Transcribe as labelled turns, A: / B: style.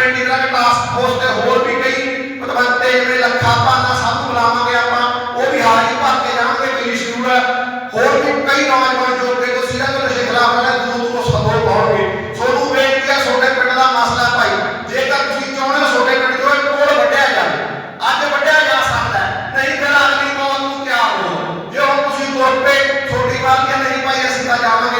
A: Committee ਦਾ task force ਤੇ ਹੋਰ ਵੀ ਕਈ ਪਤਵੰਤ ਜਿਵੇਂ ਲੱਖਾ ਪਾਣਾ ਸਭ ਨੂੰ ਬੁਲਾਵਾਂਗੇ ਆਪਾਂ, ਉਹ ਵੀ ਹਾਜ਼ਰੀ ਭਰ ਕੇ ਜਾਣਗੇ ਮੇਰੀ ਸ਼ੁਰੂ ਹੈ। ਹੋਰ ਵੀ ਕਈ ਨੌਜਵਾਨ ਜੋ ਤੇ ਕੋ ਸਿਰਾਂ ਤੋਂ ਨਸ਼ੇ ਖਿਲਾਫ ਵਾਲੇ ਦੂਰ ਦੂਰੋਂ ਸਭੋ ਪਾਉਣਗੇ ਸੋਨੂੰ ਬੇਨਤੀ ਹੈ, ਤੁਹਾਡੇ ਪਿੰਡ ਦਾ ਮਸਲਾ ਭਾਈ, ਜੇਕਰ ਤੁਸੀਂ ਚਾਹੁੰਦੇ ਹੋ ਤੁਹਾਡੇ ਪਿੰਡ ਚੋਂ ਇੱਕ ਕੋਲ ਵੱਢਿਆ ਜਾਵੇ, ਅੱਜ ਵੱਢਿਆ ਜਾ ਸਕਦਾ ਨਹੀਂ ਫਿਰ ਅਗਲੀ ਮੌਤ ਨੂੰ ਤਿਆਰ ਹੋ। ਜੇ ਹੁਣ ਤੁਸੀਂ ਤੁਰ ਪਏ ਛੋਟੀ ਗੱਲ ਨਹੀਂ ਭਾਈ, ਅਸੀਂ ਤਾਂ ਜਾਵਾਂਗੇ।